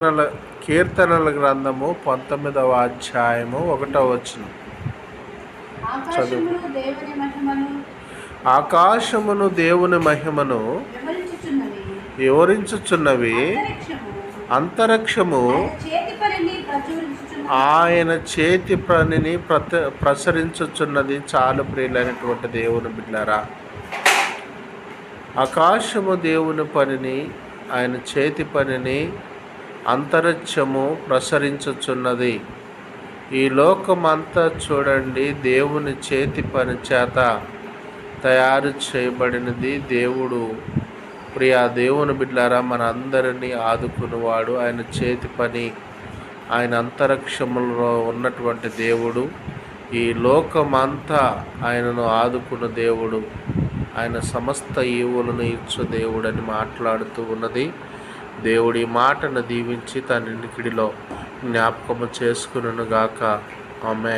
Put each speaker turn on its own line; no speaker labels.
కీర్తనల కీర్తనల గ్రంథము పంతొమ్మిదవ అధ్యాయము ఒకటో వచ్చిన ఆకాశమును దేవుని మహిమను వివరించుచున్నవి.
అంతరిక్షము
అంతరిక్షము
ఆయన చేతి పనిని ప్రచురించుచున్నవి
ఆయన చేతి పనిని ప్రత ప్రసరించుచున్నది. చాలు ప్రియులైనటువంటి దేవుని బిడ్డారా. ఆకాశము దేవుని పనిని ఆయన చేతి పనిని అంతరిక్షము ప్రసరించుచున్నది. ఈ లోకమంతా చూడండి దేవుని చేతి పని చేత తయారు చేయబడినది దేవుడు. ప్రియా దేవుని బిడ్డారా మన అందరినీ ఆదుకునేవాడు ఆయన చేతి పని ఆయన అంతరిక్షములో ఉన్నటువంటి దేవుడు. ఈ లోకమంతా ఆయనను ఆదుకున్న దేవుడు. ఆయన సమస్త ఈవులను ఇచ్చు దేవుడని మాట్లాడుతూ ఉన్నది. దేవుడి మాటను దీవించి తన ఇంటికిడిలో జ్ఞాపకము చేసుకును గాక ఆమె